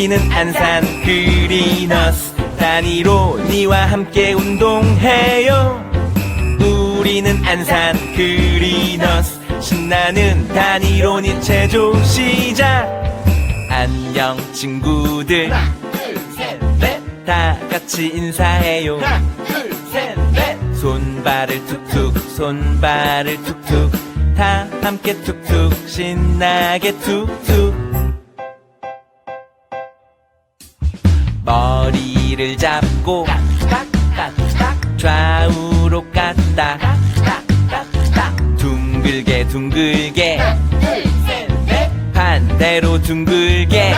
우리는 안산 그리너스. 다니로니와 함께 운동해요. 우리는 안산 그리너스. 신나는 다니로니 체조 시작. 안녕 친구들. 다 같이 인사해요. 손발을 툭툭 손발을 툭툭. 다 함께 툭툭 신나게 툭툭 머리를 잡고 좌우로 까딱 둥글게 둥글게. 반대로 둥글게.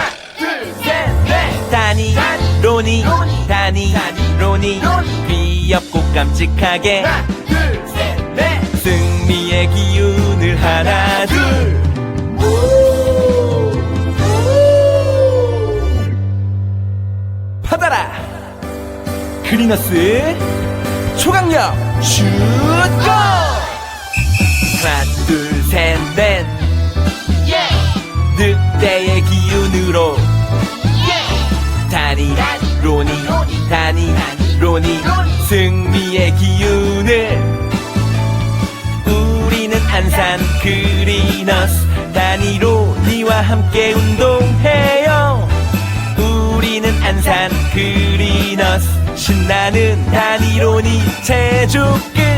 다니 로니 다니 로니. 귀엽고 깜찍하게. 승리의 기운을 하나 그리너스 초강력 슛 고 하나 둘셋넷! 늑대의 기운으로! 다니 로니 다니 로니 승리의 기운을! 우리는 안산 그리너스 다니 로니와 함께 운동해 신나는 다니 로니 제조 끝